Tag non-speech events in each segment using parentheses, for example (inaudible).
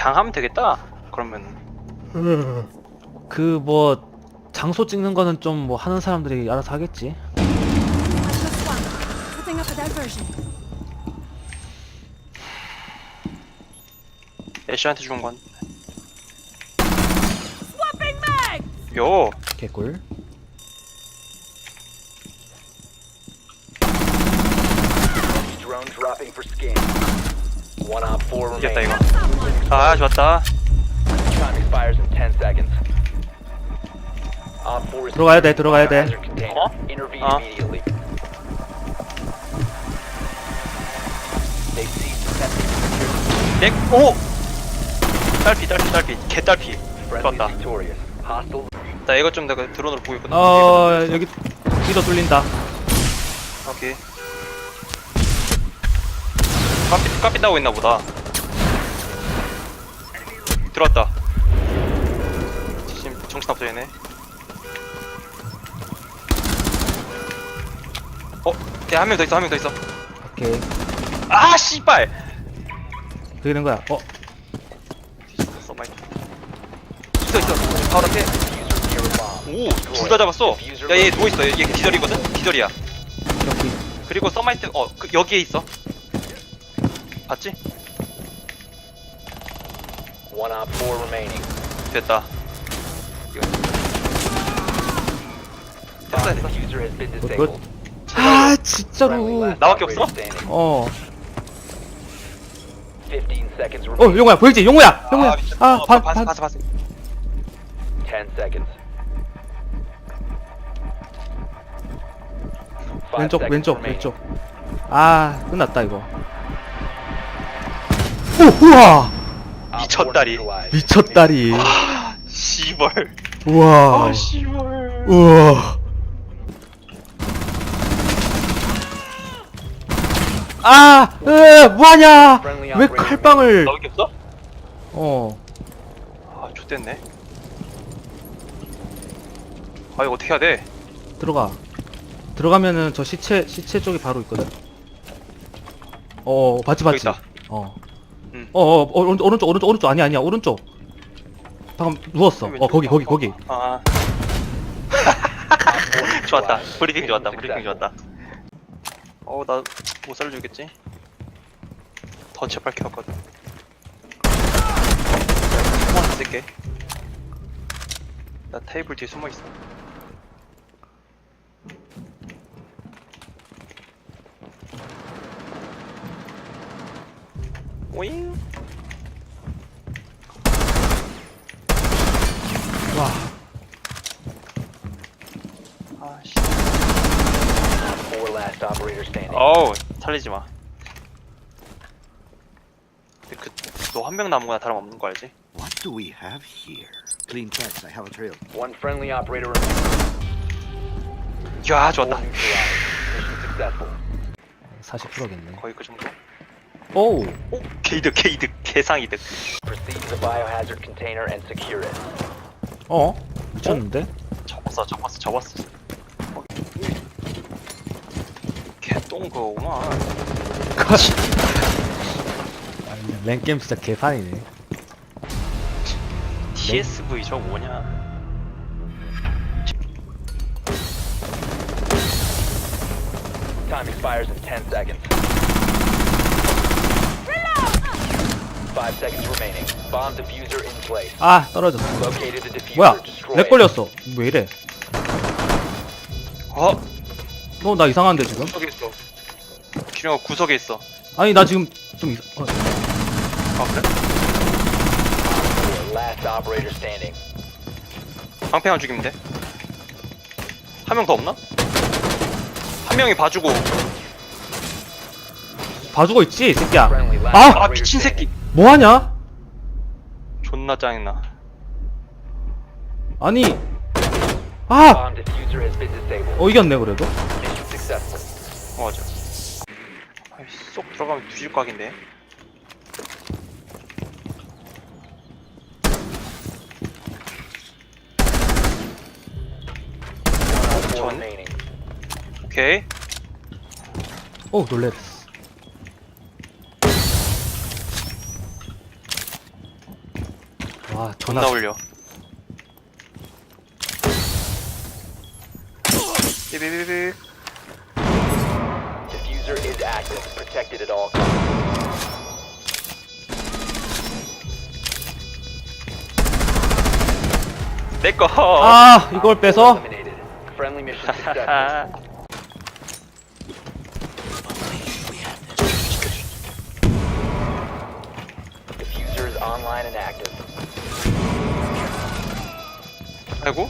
그냥 하면 되겠다. 그러면 그 뭐 장소 찍는 거는 좀 뭐 하는 사람들이 알아서 하겠지. Just one. Setting up a diversion. 애쉬한테 준 건. 요. 개꿀. Drone dropping for scan. One op four 이겼다 remaining. 이거. 아 좋았다. Time expires in 10 seconds. Op 4 is 들어가야 돼, 들어가야 돼. container. 어? Intervene 어. immediately. They 넥. 오. 딸피 딸피 딸피 개 딸피. friendly 좋았다. victorious. Hostile 나 이거 좀 내가 드론으로 보고 있거든. 어 여기 뒤로 뚫린다. 오케이. 까삐 따고 있나 보다. 들어왔다. 지금 정신 없어 얘네. 어? 야한 명 더 있어 한 명 더 있어. 오케이. 아 씨발. 그게 된 거야. 어 있어 마이크. 있어 있어. 바로 앞에. bomb. 오둘 다 잡았어. 야 얘 누워 있어. 얘 기절이거든. 기절이야. 여기. 그리고 서마이트 어 그, 여기에 있어. 봤지? One op 4 remaining. 됐다. 됐어 Bomb 됐어. diffuser has been 굿, disabled. 아 Friendly 진짜로. last 나밖에 operator 없어? standing. 어. 15 seconds 어 remaining. 용호야 보이지? 용호야. 용호야. 미쳤다. 아 어, 반, 봤어 반. 봤어 봤어. 10 seconds. Five 왼쪽 seconds 왼쪽 remaining. 왼쪽. 아 끝났다 이거. 오 우와 Op 미쳤다리. 미쳤다리. 아 씨발. 우와. 아 씨발. 우와. 아, 으, 뭐하냐? 왜 칼빵을? 나밖에 없어? 어, 아 좋댔네. 아 이거 어떻게 해야 돼? 들어가. 들어가면은 저 시체 시체 쪽이 바로 있거든. 어, 봤지 여기 봤지. 있다. 어. 응. 어, 어, 어, 오른쪽 오른쪽 오른쪽 오른쪽 아니야 아니야 오른쪽. 방금 누웠어. 어, 거기 거기 거기. 아 four (laughs) 좋았다. 브리핑 좋았다. Mission 브리핑 좋았다. 어우 나못 살려주겠지? 더 제발 키웠거든. 숨어 있을게. 나 테이블 뒤에 숨어 있어. 오잉. 와. 아씨. Four last operator standing. 어우 살리지 마. 근데 그너 한 명 남은 거나 다름 없는 거 알지? What do we have here? Clean tracks. I have a trail. One friendly operator. 야 좋았다. neutralized. Mission successful. 40%겠네. 거의 그 정도. 오우. 오 개이득 개이득 개상이득. Proceed to the biohazard container and secure it. 어? 미쳤는데? 접었어 접었어 접었어. 어, 개똥 그거구만. 랭게임 진짜 개판이네. TSV 저거 뭐냐? Time expires in 10 seconds. Five seconds remaining. Bomb diffuser in place. 아 떨어졌어. Located the diffuser. 뭐야? Destroy 렉 it. 걸렸어. 왜 이래? 어 너 나 이상한데 지금? 구석에 있어. 기령아 구석에 있어. 아니 나 지금 좀 이상. 어, 아 그래? Four last operator standing. 방패만 죽이면 돼. 한 명 더 없나? 한 명이 봐주고. 봐주고 있지, 이 새끼야. Friendly last 아! 아 operator 미친 새끼. standing. 뭐하냐? 존나 짜증나. 아니. 아! Bomb diffuser has been disabled. 어 이겼네 그래도. Mission successful. 어 맞아. 아이, 쏙 들어가면 뒤질 각인데. Four remaining. 오케이. 오 놀랬어. 아 존나 전화 울려. 삐삐삐삐. Diffuser is active. Protected at all costs. 내 거. 아 이걸 빼서 Eliminated. Friendly mission successful. 아이고.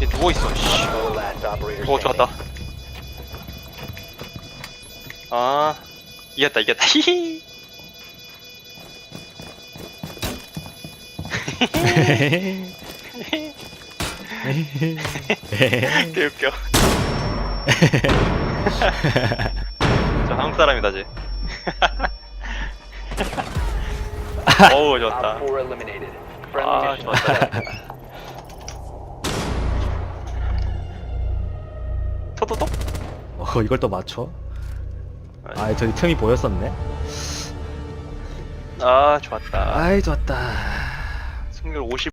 얘 누워 있어. 씨. Last operator 오 standing. 좋았다. 아 이겼다 이겼다. (laughs) 히히. (laughs) (laughs) 개 웃겨. 저 한국 사람이다 쟤. (laughs) 어우 좋았다. Op 4 eliminated. Friendly 아 좋았다. successful. 토토토? 어 이걸 또 맞춰? 아 저기 틈이 보였었네 아 좋았다. 아이 좋았다 승률 50.